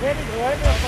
没得鬼，没有错。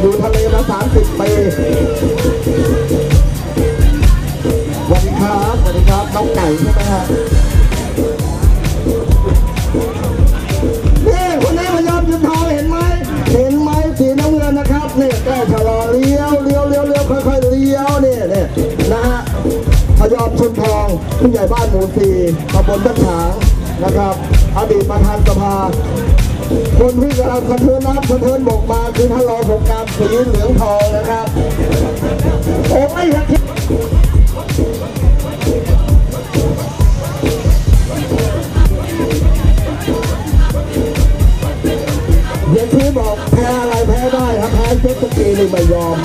อยู่ทะเลมาสามสิบปีวัสดีครับสวัสดีครับน้องไก่ใช่ไหมฮะนี่คนนี้พยอมยืนทองเห็นไหมเห็นไหมสีน้ำเงินนะครับนี่แก้วชะลอเลี้ยวเลี้ยวเลี้ยวเลี้ยวค่อยๆเลี้ยวเนี่ยเนี่ยนะฮะพยอมชุนทองผู้ใหญ่บ้านหมู่สี่ตำบลบ้านฉางนะครับ อดีตประธานสภา คนที่กำลังสะเทือนน้ำสะเทือนบกมาคือท่านรองสงการสีเหลืองทองนะครับโอ้ไม่อยากคิดอย่างที่บอกแพ้อะไรแพ้ได้ครับแพ้เจ็ตสกีนี่ไม่ยอม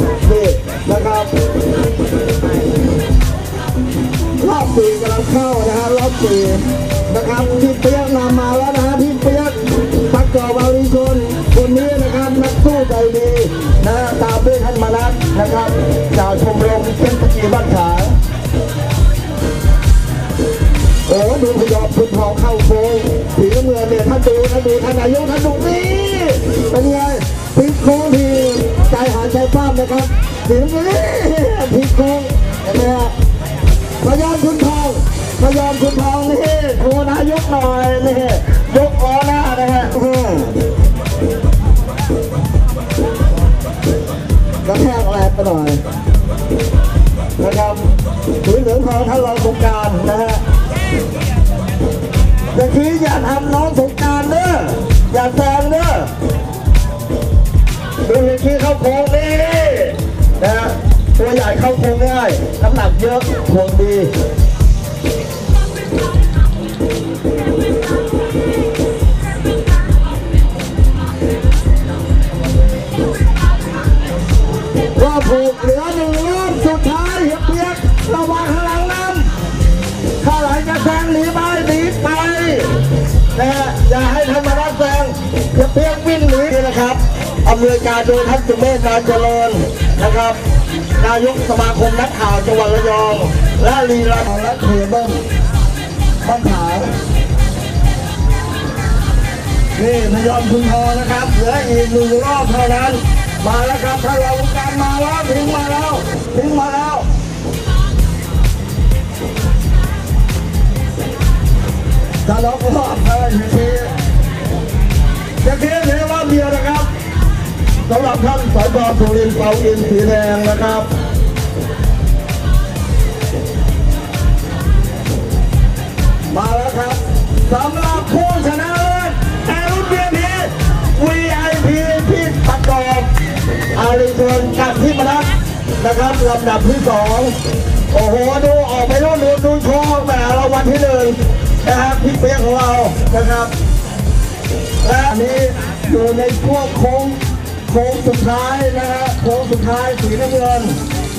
นะครับ จากชมรมเจ็ตสกีบ้านฉางโอ้ดูพยอมคุณทองเข้าโค้งสีน้ำเงินเนี่ยท่านดูนะดูท่านนายกท่านดูนี่เป็นไงพิกโค้งทีใจหายใจป้ามนะครับสีน้ำเงินนี่พลิกโค้งเห็นไหมฮะพยอมคุณทองพยอมคุณทองนี่โทรนายกหน่อยนี่ย เยอะห่วงดีรอบผูกเหลือหนึ่งรอบสุดท้ายเฮียเปียกระวังข้างหลังน้ำข้างหลังจะแซงหนีไปหนีไปนะฮะอย่าให้ธรรมรัตน์แซงเฮียเปียกวิ่งหนีนะครับอำนวยการโดยท่านสุเมธนานเจริญนะครับ นายกสมาคมนักข่าวจังหวัดระยอง และลีลาและเคเบิลบ้านผานี่พยอมคุณทอนะครับเหลืออีกหนึ่งรอบเท่านั้น มาแล้วครับถ้าเราการมาแล้วถึงมาแล้วถึงมาแล้วจะล็อกรอบเอออย่างนี้จะเพียงแค่รอบเดียวนะครับ สำหรับท่านสจสุรินทร์เปาอินสีแดงนะครับมาแล้วครับสำหรับผู้ชนะเลิศในรุ่นเบียพี VIP พี่ประกอบอาริชนกับพี่มนัสนะครับลำดับที่สองโอ้โหดูออกไปนู่นดูดูโชว์แหมรางวัลที่หนึ่งนะครับพี่เปียกของเรานะครับและนี้อยู่ในช่วงโค้ง ค้งสุดท้ายนะฮะโค้งสุดท้ายสีน้ำเงิน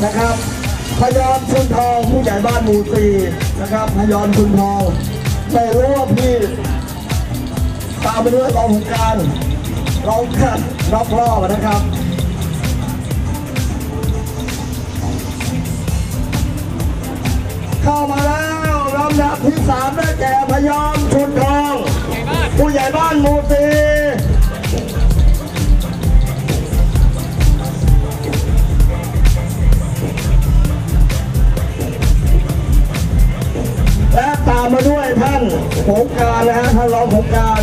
นะครับพยอมชุนทองผู้ใหญ่บ้านหมู่สี่นะครับพยอมชุนทองไม่รู้ว่าพี่ตามไปด้วยรองการรองขัดรอบรอบนะครับเข้ามาแล้วลำดับที่สามได้แก่พยอมชุนทอง ผู้ใหญ่บ้านหมูตี ตามมาด้วยท่านผงการนะฮะท่านรองผงการ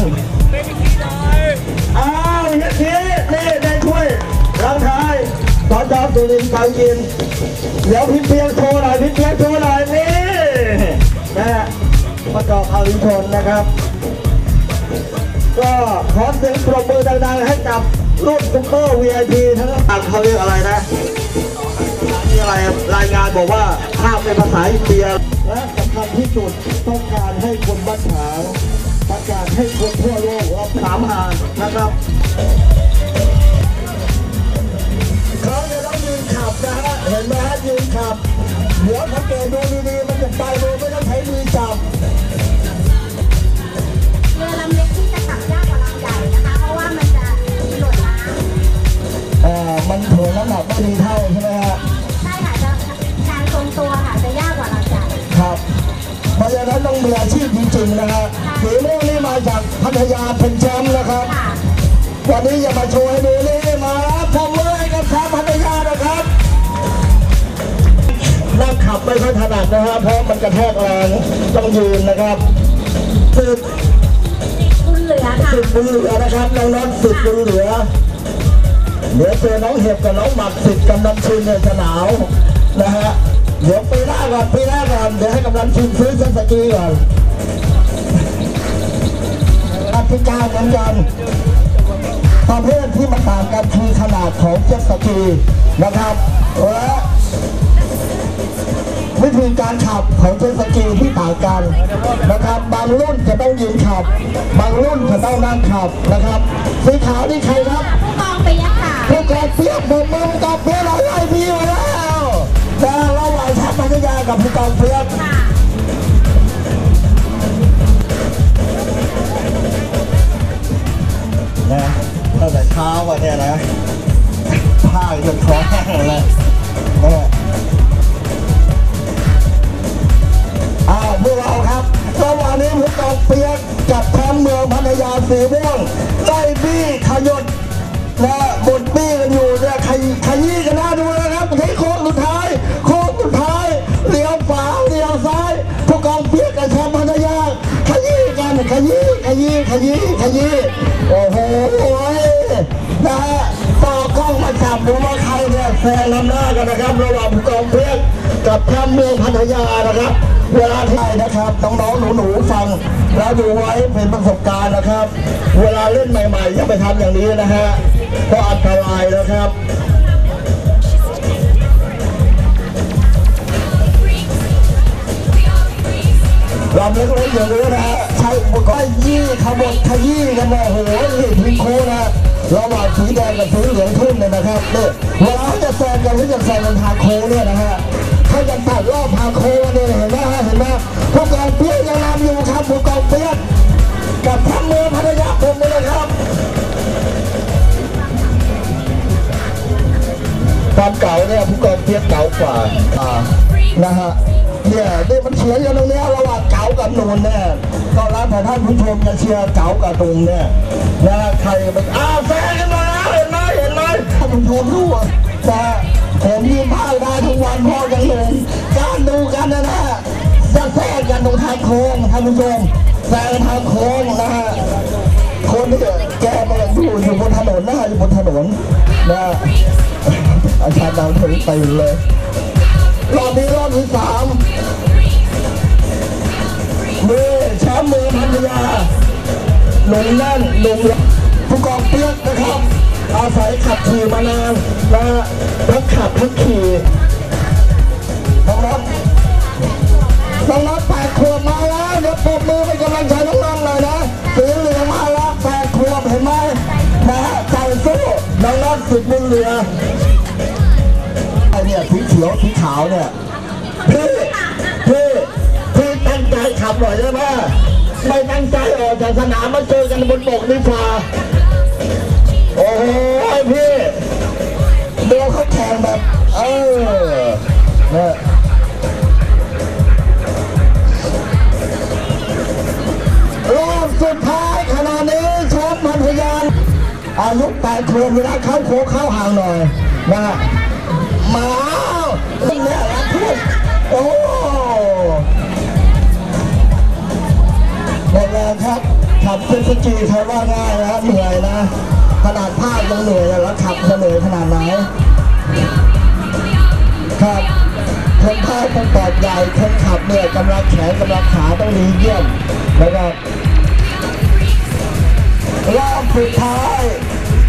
อ้าวเฮียทีนี่ได้ช่วยรังท้ายสจอมสุรินทร์ตังกินเดี๋ยวพี่เพียงโชว์หน่อยพี่เพียงโชว์หน่อยนี่นะฮะประกอบอาริชนนะครับ ก็ขอเสียงปรบมือดังๆให้กับรุ่นซุปเปอร์ VIP ทั้งอ่านเขาเรียกอะไรนะนี่อะไรรายงานบอกว่าภาพเป็นภาษาอินเดีย ที่สุดต้องการให้คนบ้านฉางประกาศให้คนทั่วโลกรับสามหานะครับเขาจะต้องยืนขับนะฮะเห็นไหมฮะยืนขับหัวสังเกตดูดีๆมันจะไปโดยไม่ต้องใช้มือจับ มืออาชีพจริงๆนะฮะสีม่วงนี่มาจากพัทยาเป็นแชมป์นะครับค่ะวันนี้อย่ามาโชว์ให้ดูนี่มาแล้วผมมือให้กับชาวพัทยานะครับนั่งขับไม่ค่อยถนัดนะฮะเพราะมันกระแทกแรงต้องยืนนะครับสึกคุณเหลือค่ะสึกบุญเหลือนะครับน้องน้องสึกบุญเหลือเดี๋ยวเจอน้องเห็บกับน้องหมัดสิทธิ์กำนันชินเนี่ยจะหนาวนะฮะ เดี๋ยวปีหน้าก่อนปีหน้าก่อนเดี๋ยวให้กำนันชินซื้อเจ็ตสกีก่อนอัติกาเหมือนกันประเภทที่มันต่างกันคือขนาดของเจ็ตสกีนะครับและวิธีการขับของเจ็ตสกีที่ต่างกันนะครับ บางรุ่นจะต้องยืนขับ บางรุ่นจะต้องนั่งขับนะครับสีขาวนี่ใครครับผู้กองเปียกค่ะผู้กองเปียกผมมึงกองเปียกเราไล่พี่มาแล้ว กับผู้กองเปียกค่ะนะตั้งแต่เช้าวันเนี้ยนะผ้าจนคอแห้งเลยนะอ้าวพวกเราครับระหว่างนี้ผู้กองเปียกกับแชมป์เมืองพัทยาสีม่วงไล่บี้ขยดนะบดบี้กันอยู่เนี่ยขยขยี้กันหน้าดูนะ ดูว่าใครเนี่ยแซงนำหน้ากันนะครับระหว่างกองเพชรกับแชมเมืองพัทยานะครับ เวลาที่นะครับน้องๆหนูๆฟังแล้วดูไว้เป็นประสบการณ์นะครับ เวลาเล่นใหม่ๆอย่าไปทำอย่างนี้นะฮะเพราะอันตรายนะครับลำเล็กๆอย่างนี้นะฮะใช้อุปกรณ์ยี่ขบดขยี้กันนะโอ้โหนี่พิงโคนะ ระหว่างสีแดงกับสีเหลืองทุ่มเนี่ยนะครับเนี่ยเวลาเขาจะแซงกันหรือจะแซงกันทางโค้งเนี่ยนะฮะเขาจะตัดรอบทางโค้งเนี่ยเห็นไหมฮะเห็นไหมผู้กองเปี๊ยกยังนำอยู่ครับผู้กองเปี๊ยกกับทัพเมืองพัทยาคมนี่นะครับความเก่าเนี่ยผู้กองเปี๊ยกเก่ากว่าอ่านะฮะ เนี่ยนี่มันเฉียงกันตรงนี้ระหว่างเก๋ากับนูนเนี่ยก็แล้วแต่ท่านผู้ชมจะเชียร์เก๋ากับตุงเนี่ยนะใครไปอ้าวแซงกันมาเห็นไหมเห็นไหมท่านผู้ชมรู้อะแต่ผมยืนภาคได้ทุกวันพ่อยังหนุ่มการดูกันนะนะจะแซงกันตรงทางโค้งท่านผู้ชมแซงทางโค้งนะฮะคนที่แกมาอยู่อยู่บนถนนนะฮะอยู่บนถนนนะอาจารย์ดาวถึงตื่นเลย รอบนี้รอบที่สามมือแชมป์เมืองพัทยาหนุ่มแน่นหนุ่มผู้กองเปียกนะครับ อาศัยขับขี่มานานนะฮะทั้งขับทั้งขี่น้องนัทน้องนัทแปดขวบมาแล้วเดี๋ยวปรบมือเป็นกำลังใจน้องๆเลยนะสีเหลืองมาแล้วแปดขวบเห็นไหมนะใจสู้น้องนัทสุดมือเนี่ยสี เขียวสีขาวเนี่ยพี่พี่พี่ตั้งใจขับหน่อยได้ไหมไม่ตั้งใจออกจากสนามมาเจอกันบนบกนี่ฟ้าโอ้โหพี่ดูเขาแข่งแบบเออเนี่ยรอบสุดท้ายขณะนี้ชมพัทยาอายุแปดขวบเวลาเข้าโค้งเข้าห่างหน่อยนะมา นี่ยรักพูดโอ้บอกเลยครับขับเจ็ตสกีใครว่าง่ายนะเหนื่อยนะ ขนาดภาคยังเหนื่อยแล้วขับจะเหนื่อยขนาดไหนครับคนภาคต้องปอดใหญ่คนขับเนี่ยกำลังแขนกำลังขาต้องดีเยี่ยมนะครับรอบสุดท้าย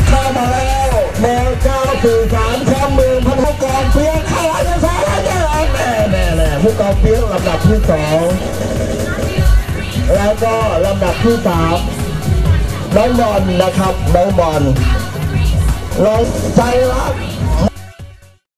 เข้ามาแล้วแนวเก้าสี่สาม ผู้กองเพียงลำดับที่สองแล้วก็ลำดับที่สามน้องบอลนะครับน้องบอลน้องใจรัก